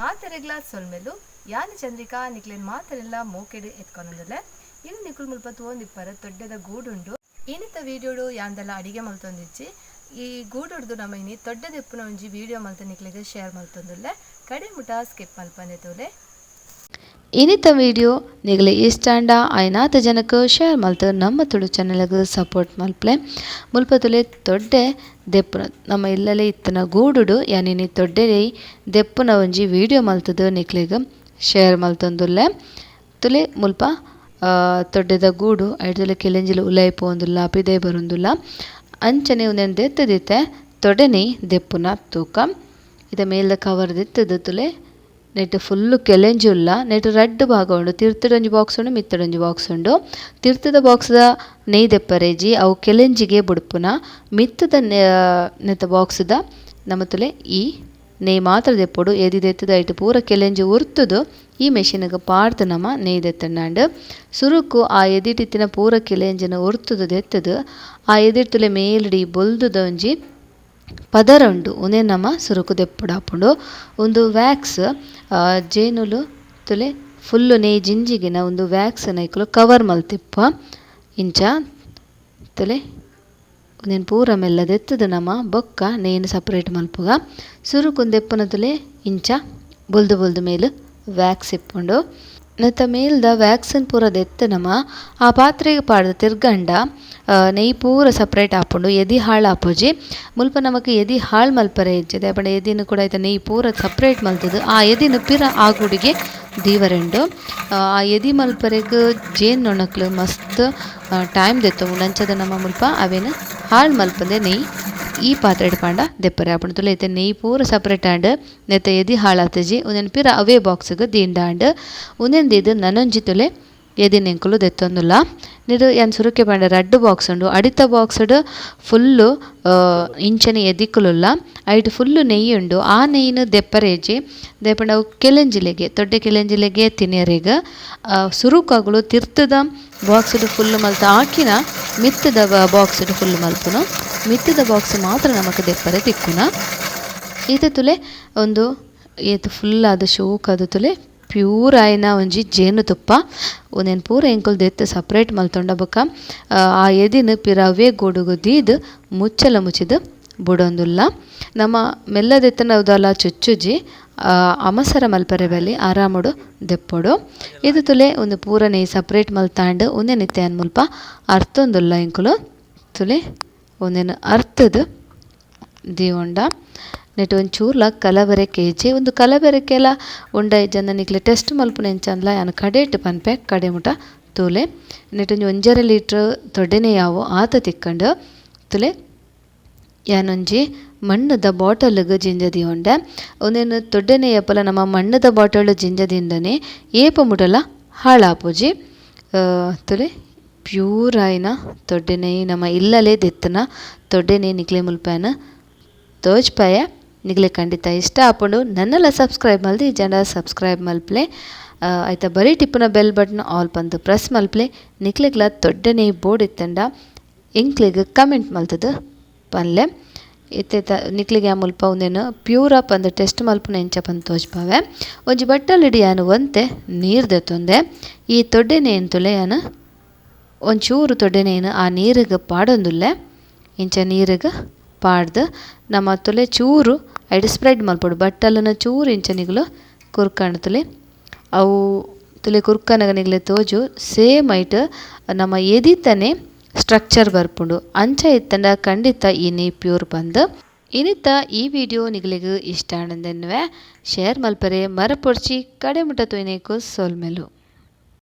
ಮಾತೆರೆಗ್ಲ ಸೊಲ್ಮೆಲು ಯಾನಿ ಚಂದ್ರಿಕಾ, ನಿಕ್ಲೆನ್ ಮಾತೆರೆಲ್ಲ ಮೋಕೆಡ್ ಎತ್ಕೊಂಡಲೆ ಇನ್ನು ನಿಕುಲ್ ಮುಲ್ಪ ತೂವೊಂದಿಪ್ಪರ ದೊಡ್ಡದ ಗೂಡುಂಡು. ಇನ್ನಿತ ವಿಡಿಯೋಡು ಯಾಂದೆಲ್ಲ ಅಡಿಗೆ ಮಲ್ತೊಂದಿಚ್ಚಿ, ಈ ಗೂಡುಡ್ದು ನಮ್ಮ ಇನ್ನಿ ದೊಡ್ಡದ ಇಪ್ಪುನ ಒಂಜಿ ವಿಡಿಯೋ ಮಲ್ತ ನಿಕ್ಲೆಗ್ ಶೇರ್ ಮಲ್ತೊಂದುಲ್ಲೆ. ಕಡೆ ಮುಟ ಸ್ಕಿಪ್ ಮಲ್ಪಂದೆ ತೂಲೆ. ಇನ್ನಿತ ವಿಡಿಯೋ ನಿಗಲೆ ಇಷ್ಟಾಂಡ ಐನಾತ ಜನಕ್ಕೆ ಶೇರ್ ಮಲ್ತು ನಮ್ಮ ತುಳು ಚಾನಲ್ಗೆ ಸಪೋರ್ಟ್ ಮಲ್ಪಲೆ ಮುಲ್ಪ ತುಲೆ ತೊಡ್ಡೆ ದೆಪ್ಪುನ, ನಮ್ಮ ಇಲ್ಲಲೇ ಇತ್ತನ ಗೂಡುಡು, ಯಾನಿನಿ ದೊಡ್ಡ ದೆಪ್ಪುನ ಒಂಜಿ ವಿಡಿಯೋ ಮಲ್ತದು ನಿಕ್ಲೆಗ್ ಶೇರ್ ಮಲ್ತೊಂದುಲ್ಲೆ ತುಲೆ ಮುಲ್ಪ ದೊಡ್ಡದ ಗೂಡು ಐಡ್ದುಲೆ ಕೆಲಂಜಿಲು ಉಲೈ ಪೋಂದುಲ್ಲ, ಪಿದೆ ಬರೊಂದುಲ್ಲ. ಅಂಚನೆ ಉಂದೆನ್ ದೆತ್ತದಿತ್ತೆ ತೊಡೆನಿ ದೆಪ್ಪುನ ತೂಕ. ಇದ ಮೇಲ್ದ ಕವರ್ ದೆತ್ತದು ತುಲೆ ನೆಟ್ ಫುಲ್ಲು ಕೆಲೆಂಜಿ ಉಲ್ಲ ನೆಟ್ ರಡ್ಡ್ ಭಾಗ ಉಂಡು ತಿರ್ತುಡೊಂಜಿ ಬಾಕ್ಸ್ ಉಂಡು ಮಿತ್ತುಡೊಂಜಿ ಬಾಕ್ಸ್ ಉಂಡು ತಿರ್ತುದ ಬಾಕ್ಸ್ದ ನೇಯ್ ದೆಪ್ಪರೇಜಿ ಅವು ಕೆಲೆಂಜಿಗೆ ಬುಡ್ಪುನ. ಮಿತ್ತದ ನೆತ್ತ ಬಾಕ್ಸ್ದ ತುಲೆ ಈ ನೈ ಮಾತ್ರ ದೆಪ್ಪೊಡು. ಎದಿ ದೆತ್ತದ ಐಟ್ ಪೂರ ಕೆಲೆಂಜಿ ಉರ್ತದು. ಈ ಮೆಷಿನ್ಗ್ ಪಾಡ್ದ್ ನಮ ನೆಯ್ ಸುರುಕು ಆ ಎದಿಟಿತ್ತಿನ ಪೂರ ಕೆಲೆಂಜಿನ ಉರ್ತುದು, ದೆತ್ತದು. ಆ ಎದಿರ್ತುಲೆ ಮೇಲ್ಡಿ ಬೊಲ್ದುದ ಒಂಜಿ ಪದರ ಉಂಡು ಉಂದೆ ನಮ ಸುರುಕು ದೆಪ್ಪುಡಾಪುಂಡು. ಒಂದು ವ್ಯಾಕ್ಸ್ ಜೇನುಲು ತುಲೆ ಫುಲ್ಲು ನೇ ಜಿಂಜಿಗಿನ ಒಂದು ವ್ಯಾಕ್ಸ್ ನೈಕುಲು ಕವರ್ ಮಲ್ತಿಪ್ಪ ಇಂಚ ತುಲೆ ಉಂದೆನ್ ಪೂರ ಮೆಲ್ಲ ದೆತ್ತುದು ನಮ ಬೊಕ್ಕ ನೇನು ಸಪರೇಟ್ ಮಲ್ಪುಗ. ಸುರುಕುಂದೆಪ್ಪನ ತುಲೆ ಇಂಚ ಬುಲ್ದು ಬುಲ್ದು ಮೇಲು ವ್ಯಾಕ್ಸ್ ಇಪ್ಪುಂಡು. ನೆತ್ತ ಮೇಲ್ದ ವ್ಯಾಕ್ಸನ್ ಪೂರ ದೆತ್ತ ನಮ, ಆ ಪಾತ್ರೆಗ್ ಪಾಡ್ದ್ ತಿರ್ಗಂಡ ನೆಯ್ ಪೂರ ಸಪ್ರೇಟ್ ಆಪುಂಡು ಎದಿ ಹಾಳ್ ಆಪುಜಿ ಮುಲ್ಪ ನಮಕ್ ಎದಿ ಹಾಳ್ ಮಲ್ಪರೆ ಇಜ್ಜೆದೆ. ಪಂಡ ಎದಿನ ಕೂಡ ಐತ ನೆಯ್ ಪೂರ ಸಪ್ರೇಟ್ ಮಲ್ತದು. ಆ ಎದಿನ್ ಪಿರ ಆ ಗುಡಿಗೆ ದೀವರೆಂಡು. ಆ ಎದಿ ಮಲ್ಪರೆಗ್ ಜೇನ್ ನೊಣಕ್ಲು ಮಸ್ತ್ ಟೈಮ್ ದೆತ್ತವು. ನಂಚದ ನಮ್ಮ ಮುಲ್ಪ ಅವೇನು ಹಾಳ್ ಮಲ್ಪದೆ ನೆಯ್. ಈ ಪಾತ್ರೆಡ್ ಪಾಂಡ ದೆಪ್ಪರೆ ಆಪುಂಡು ತುಲ ಐತೆ ನೆಯ್ ಪೂರ ಸಪ್ರೇಟ್ ಆಂಡ್ ನೆತ್ತ ಎದಿ ಹಾಳಾತಜಿ ಉಂದೆನ್ ಪಿರ ಅವೇ ಬಾಕ್ಸ್ಗ್ ದೀಂಡಾಂಡ್ ಉಂದೆನ್ ದೀದ್ ನನೊಂಜಿ ತುಲೆ ಎದಿ ಎಂಕುಲು ದೆತ್ತೊಂದುಲ್ಲ. ನಿಡು ಯಾನ್ ಸುರುಕೆ ಪಂಡ ರಡ್ಡು ಬಾಕ್ಸ್ ಉಂಡು. ಅಡಿತ ಬಾಕ್ಸ್ಡ್ ಫುಲ್ಲು ಇಂಚನೆ ಎದಿಕ್ಕುಲುಲ್ಲ ಐಟ್ ಫುಲ್ಲು ನೆಯ್ಯಿ ಉಂಡು. ಆ ನೆಯ್ಯಿನ ದೆಪ್ಪರೇಜಿ ದೆಪ್ಪಂಡ ಕೆಲೆಂಜಿಲೆಗೆ ತೊಡ್ಡೆ ಕೆಲೆಂಜಿಲೆಗೆ ತಿನ್ನರಿಗ ಸುರುಕಾಗಲು ತಿರ್ತದ ಬಾಕ್ಸ್ಡ್ ಫುಲ್ಲು ಮಲ್ತ ಆಕಿನ ಮಿತ್ತದ ಬಾಕ್ಸ್ಡ್ ಫುಲ್ಲು ಮಲ್ಪುನು. ಮಿತ್ತದ ಬಾಕ್ಸ್ ಮಾತ್ರ ನಮಕ್ ದೆಪ್ಪರೆ ತಿಕ್ಕುನ. ಇದು ತುಲೆ ಒಂದು ಏತ್ ಫುಲ್ ಆದ ಶೋಕ್ ಆದ ತುಲೆ ಪ್ಯೂರ್ ಆಯ್ನ ಒಂಜಿ ಜೇನುತುಪ್ಪ ಒಂದೆನ್ ಪೂರ ಎಂಕುಲ್ ದೆತ್ತ ಸಪ್ರೇಟ್ ಮಲ್ತೊಂಡ ಬೊಕ. ಆ, ಎದಿನ ಎದಿನ್ ಗೊಡುಗು ದೀದ್ ಮುಚ್ಚಲ ಮುಚ್ಚಿದ್ ಬುಡೊಂದುಲ್ಲ. ನಮ್ಮ ಮೆಲ್ಲದೆತ್ತನ ಉದಲ ಚುಚ್ಚುಜಿ ಅಮಸರ ಮಲ್ಪರೆ ಬಲ್ಲಿ ಆರಾಮುಡು, ದೆಪ್ಪೊಡು. ಇದು ತುಲೆ ಒಂದು ಪೂರನೆ ಸಪ್ರೇಟ್ ಮಲ್ತಾಂಡ್ ಉಂದೆ ನಿತ್ಯನ್ ಮುಲ್ಪ ಅರ್ತೊಂದುಲ್ಲ ಇಂಕುಲು. ತುಲೆ ಒಂದೆನ್ ಅರ್ತದ್ ದೀವೊಂಡ. Net ಒಂಚೂರ್ಲ ಕಲಬೆರೆ KG. ಒಂದು ಕಲಬೆರೆಕೆಲ ಉಂಡ ಜನ ನಿಕ್ಲೆ ಟೆಸ್ಟ್ ಮಲ್ಪುನ ಎಂಚಂದ್ಲ ಕಡೆ ಕಡೆಟ್ ಪನ್ಪೆ, ಕಡೆ ಮುಟ ತೂಲೆ. ನೆಟ್ ಒಂಜಿ ಒಂಜರ ಲೀಟ್ರ್ ತೊಡೆನೆ ಯಾವು ಆತ ತಿಕ್ಕಂಡು. ತುಲೆ ಯಾನೊಂಜಿ ಮಣ್ಣದ ಬಾಟಲ್ಗ್ ಜಿಂಜದಿ ಉಂಡೆ ಒಂದೇನು ತೊಡ್ಡೆನೆ ಏಪಲ ನಮ್ಮ ಮಣ್ಣದ ಬಾಟಲ್ ಜಿಂಜದಿಂದನೆ ಏಪ ಮುಟಲ ಹಾಳಾಪುಜಿ. ತುಲೆ ಪ್ಯೂರ್ ಆಯ್ನ ತೊಡ್ಡೆನೆ ನಮ್ಮ ಇಲ್ಲಲೇ ದೆತ್ತನ ತೊಡ್ಡೆನೆ ನಿಕ್ಲೆ ಮುಲ್ಪನ ತೋಜ್ಪಾಯ ನಿಗ್ಲೆ ಖಂಡಿತ ಇಷ್ಟ ಆಪುಂಡು. ನನ್ನೆಲ್ಲ ಸಬ್ಸ್ಕ್ರೈಬ್ ಮಲ್ದಿ, ಜನ ಸಬ್ಸ್ಕ್ರೈಬ್ ಮಲ್ಪ್ಲೆ. ಆಯ್ತಾ ಬರೀ ಟಿಪ್ಪುನ ಬೆಲ್ ಬಟನ್ ಆಲ್ ಬಂದು ಪ್ರೆಸ್ ಮಲ್ಪ್ಲೆ. ನಿಕ್ಲೆಗ್ಲ ದೊಡ್ಡನೆ ಬೋರ್ಡ್ ಇತ್ತಂಡ. ಎಂಕ್ಲೆಗ್ ಕಮೆಂಟ್ ಮಲ್ತದ. ಪನ್ಲೆ ಇತ್ತೆತ ನಿಕ್ಲಿಗೆ ಆ ಮುಲ್ಪ ಪ್ಯೂರ್ ಅಪ್ ಅಂದ್ರೆ ಟೆಸ್ಟ್ ಮಲ್ಪುನ ಎಂಚ ಪಂದ್ ತೋಜ್ಪಾವೆ ಒಂಜಿ ಬಟ್ಟಲ್ ಇಡಿ ಯಾನು ಒಂತೆ ನೀರ್ದೆ ತೊಂದೆ. ಈ ತೊಡ್ಡೆನೆ ಎಂತುಲೆ ಯಾನು, ಒಂಚೂರು ತೊಡ್ಡೆನೇನು ಆ ನೀರಿಗೆ ಪಾಡೊಂದುಲ್ಲೆ. ಇಂಚ ನೀರಿಗೆ ಪಾಡ್ದು, ನಮ್ಮ ತುಲೆ ಚೂರು ಐಡ್ ಸ್ಪ್ರೆಡ್ ಮಲ್ಪಡು. ಬಟ್ಟಲನ ಚೂರು ಇಂಚನಿಗಳು ಕುರ್ಕಂಡ್ ತುಲೆ. ಅವು ತುಲೆ ಕುರ್ಕನಗ ನಿಗ್ಲೆ ತೋಜು, ಸೇಮ್ ಐಟ್ ನಮ್ಮ ಎದಿತನೆ ಸ್ಟ್ರಕ್ಚರ್ ಬರ್ಪುಂಡು. ಅಂಚ ಇತ್ತಂಡ ಖಂಡಿತ ಈ ನೀ ಪ್ಯೂರ್ ಬಂದು. ಇನಿತ್ತ ಈ ವಿಡಿಯೋ ನಿಗಲಿಗೆ ಇಷ್ಟ ಆಣಂದೆನ್ವೆ ಶೇರ್ ಮಲ್ಪರೆ ಮರಪೊಡ್ಚಿ ಕಡೆ ಮುಟ್ಟ ತೊಯ್ನೇಕು ಸೋಲ್ಮೆಲು.